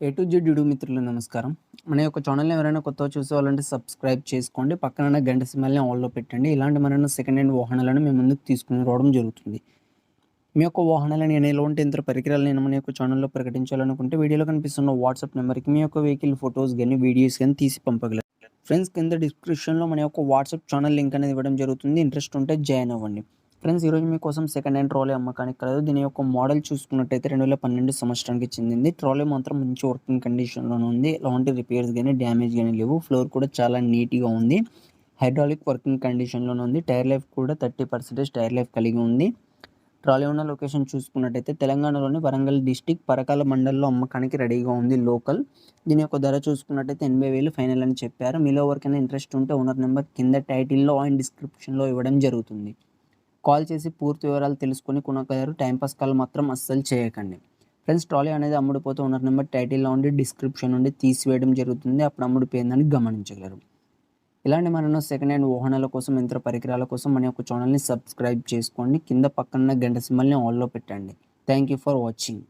A to Z మిత్రులు నమస్కారం. మన యొక్క ఛానల్ని ఎవరైనా కొత్తగా చూసేవాళ్ళంటే సబ్స్క్రైబ్ చేసుకోండి. పక్కన గంట సింబల్ని ఆన్లో పెట్టండి. ఇలాంటి మరైనా సెకండ్ హ్యాండ్ వాహనాలను మేము ముందుకు తీసుకుని రావడం జరుగుతుంది. మీ యొక్క వాహనాలను నేను ఎలాంటి యంత్ర పరికరాలు నేను మన యొక్క ఛానల్లో ప్రకటించాలనుకుంటే వీడియోలో కనిపిస్తున్న వాట్సాప్ నెంబర్కి మీ యొక్క వెహికల్ ఫొటోస్ కానీ వీడియోస్ కానీ తీసి పంపగలరు. ఫ్రెండ్స్ కింద డిస్క్రిప్షన్లో మన యొక్క వాట్సాప్ ఛానల్ లింక్ అనేది ఇవ్వడం జరుగుతుంది. ఇంట్రెస్ట్ ఉంటే జాయిన్ అవ్వండి. ఫ్రెండ్స్ ఈరోజు మీకోసం సెకండ్ హ్యాండ్ ట్రాలీ అమ్మకానికి కలదు. దీని యొక్క మోడల్ చూసుకున్నట్టయితే రెండు వేల పన్నెండు సంవత్సరానికి చెందింది. ట్రాలీ మాత్రం మంచి వర్కింగ్ కండిషన్లోనే ఉంది. ఎలాంటి రిపేర్స్ కానీ డ్యామేజ్ కానీ లేవు. ఫ్లోర్ కూడా చాలా నీట్గా ఉంది. హైడ్రాలిక్ వర్కింగ్ కండిషన్లోనే ఉంది. టైర్ లైఫ్ కూడా థర్టీ పర్సెంటేజ్ టైర్ లైఫ్ కలిగి ఉంది. ట్రాలీ ఉన్న లొకేషన్ చూసుకున్నట్టయితే తెలంగాణలోని వరంగల్ డిస్టిక్ పరకాల మండల్లో అమ్మకానికి రెడీగా ఉంది లోకల్ దీని యొక్క ధర చూసుకున్నట్టయితే ఎనభై వేలు ఫైనల్ అని చెప్పారు. మీలో ఎవరికైనా ఇంట్రెస్ట్ ఉంటే ఓనర్ నెంబర్ కింద టైటిల్లో అండ్ డిస్క్రిప్షన్లో ఇవ్వడం జరుగుతుంది. కాల్ చేసి పూర్తి వివరాలు తెలుసుకొని కొనగలరు. టైంపాస్ కాల్ మాత్రం అస్సలు చేయకండి. ఫ్రెండ్స్ ట్రాలీ అనేది అమ్ముడుపోతూ ఉన్న నెంబర్ టైటిల్లో ఉండి డిస్క్రిప్షన్ నుండి తీసివేయడం జరుగుతుంది. అప్పుడు అమ్ముడిపోయిందని గమనించగలరు. ఇలాంటి మరెన్నో సెకండ్ హ్యాండ్ వాహనాల కోసం యంత్ర పరికరాల కోసం మన యొక్క ఛానల్ని సబ్స్క్రైబ్ చేసుకోండి. కింద పక్కన గంట సింబల్ని ఆన్లో పెట్టండి. Thank you for watching